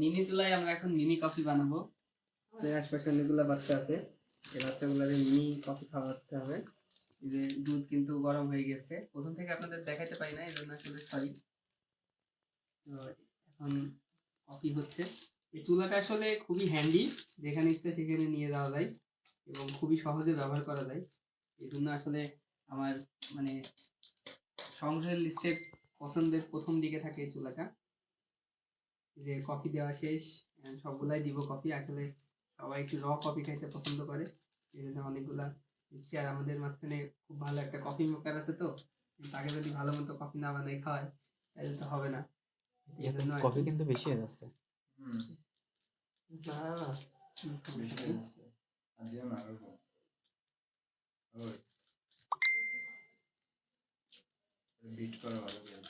Mini চুলায় আমরা এখন মিনি কফি বানাবো। আশপাশে অনেকগুলো বাচ্চা আছে। এই বাচ্চাগুলোকে মিনি কফি খাওয়াতে হবে। যে দুধ কিন্তু গরম হয়ে গেছে। প্রথম থেকে আপনাদের দেখাতে পাই না এই জন্য আসলে সরি এখন কফি হচ্ছে। এই চুলাটা আসলে খুবই হ্যান্ডি যেখানে ইচ্ছে সেখানে নিয়ে যাওয়া যায় এবং খুবই সহজে ব্যবহার করা যায়। এই জন্য আসলে আমার মানে সংগ্রহের লিস্টে পছন্দের প্রথম দিকে থাকে এই চুলাটা। যে কফি দেওয়া শেষ সবগুলাই দিব কফি আসলে সবাই একটু র কফি খাইতে পছন্দ করে। এই জন্য অনেকগুলা দিচ্ছি। আর আমাদের মাঝখানে খুব ভালো একটা কফি মেকার আছে তো। তাকে যদি ভালো মতো কফি না বানাই খাওয়ায় তাহলে তো হবে না। কফি কিন্তু বেশি হয়ে যাচ্ছে। হুম। না, বেশি হয়ে যাচ্ছে।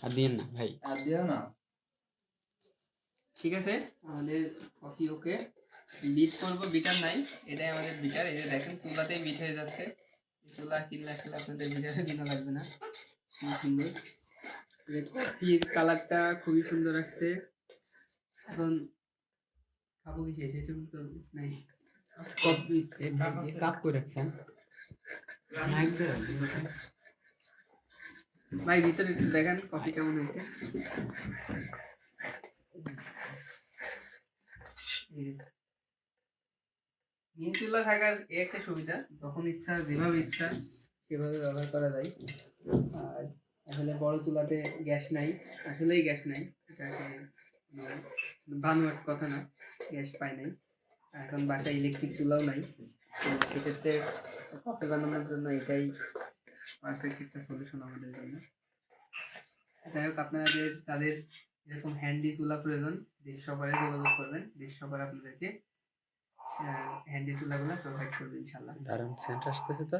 আর দিন না ভাই। আর দিও না। ঠিক আছে? আমাদের কফি ওকে বিট করব। বিটার নাই। এটাই আমাদের বিটার এই যে দেখেন, চুলাতেই বিট হয়ে যাচ্ছে। চুলা কিনলে আসলে আপনাদের বিটারও কিনা লাগবে না। সুন্দর। কফির কালারটা খুবই সুন্দর আসছে। এখন খাব কি শেষ? এটুকু তো নাই। কফি কাপ করে রাখছেন। ভাই, ভিতরে একটু দেখান কফি কেমন হয়েছে। এই মিনি চুলা থাকার এই একটা সুবিধা, যখন ইচ্ছা, যেভাবে ইচ্ছা, সেভাবে ব্যবহার করা যায়। আর আসলে বড় চুলাতে গ্যাস নাই, আসলেই গ্যাস নাই। এটাকে বানোয়ার কথা না, গ্যাস পাই নাই। এখন বাসায় ইলেকট্রিক চুলাও নাই। সেক্ষেত্রে কফি বানানোর জন্য এটাই পারফেক্ট একটা সলিউশন আমাদের জন্য। যাই হোক আপনাদের তাদের এরকম হ্যান্ডি চুলা প্রয়োজন দেশ সবারে যোগাযোগ করবেন দেশ সবার আপনাদেরকে হ্যান্ডি চুলা চুলাগুলো প্রোভাইড করবে ইনশাল্লাহ দারুণ সেন্ট আসতেছে তো।